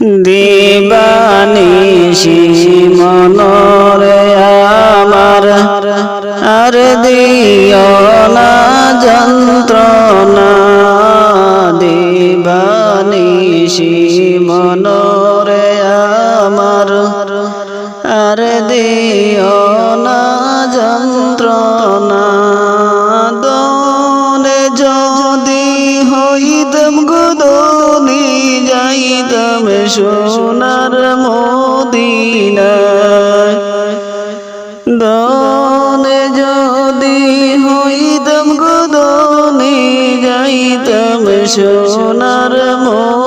দিবানিশি মনরে আমার আর দিও না যন্ত্রণা। দিবানিশি মনরে আমার আর দিও না যন্ত্রণা। সোনার মদিনা দনে যদি হইতাম গুদনি যাইতাম সোনার মদিনায়।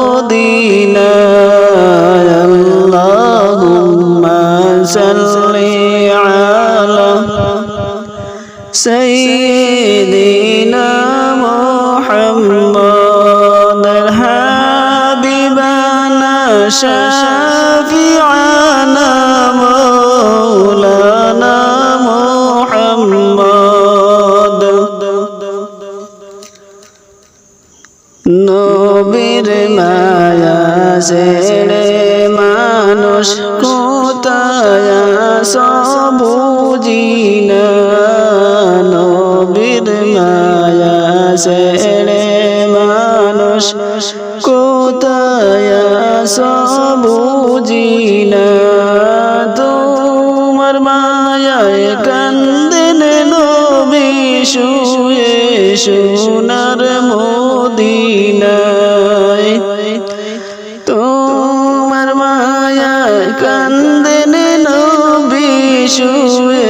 شافعنا مولانا محمد নবীর মায়া ছেড়ে মানুষ কোথায় সবুজি না নবীর মায়া ছেড়ে মানুষ কোথায় সবুজি না। তোমার মায়ায় কান্দেন নবী শুয়ে সোনার মদিনায়। তোমার মায়া কান্দেন নবী শুয়ে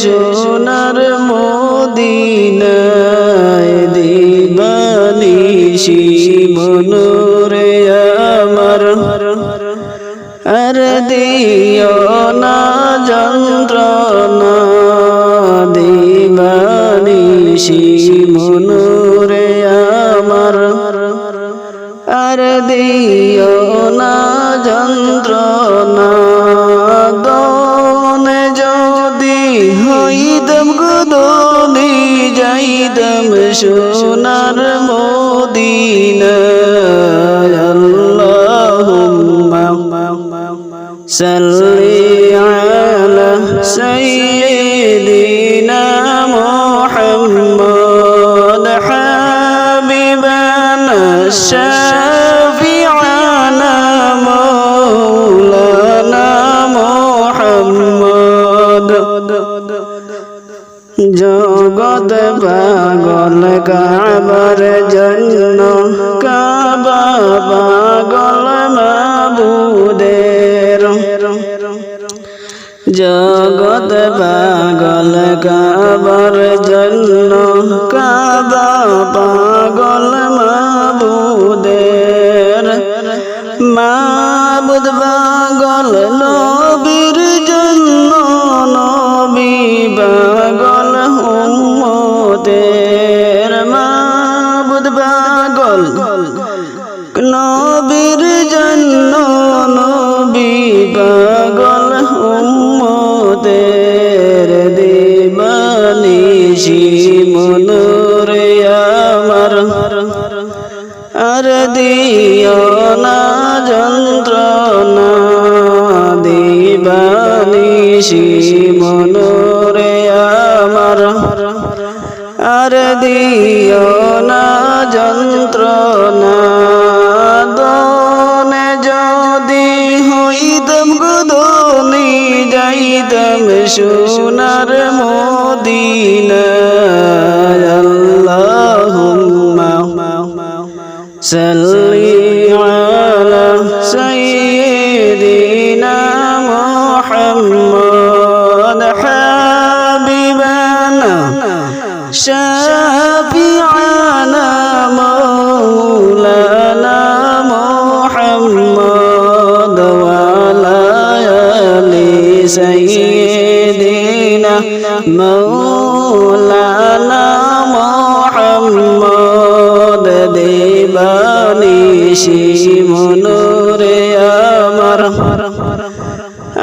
সোনার মদিনায়। দিও না যন্ত্রণা দনে যদি হইদম গুদনি যাইদম সোনার মদিনা। আল্লাহুম্মা সাল্লি আলা সাইয়্যিদিনা মুহাম্মদ হাবিবানা জগত পাগল কাবার জন্য কাবা পাগল মাবুদের। জগত পাগল কাবার আর দিও না যন্ত্রণা দিবানিশি মনোরে আমার। আর দিও না যন্ত্রণা, দনে যদি হইদম গুদনি যাইদম সোনার দেবানিশি মনোরে আমার।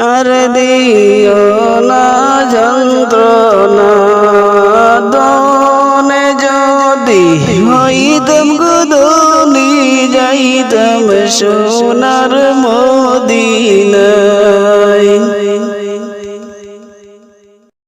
আর দিও না যন্ত্রণা দনে যদি হইদম গুদনি যাইদম সোনা সোনার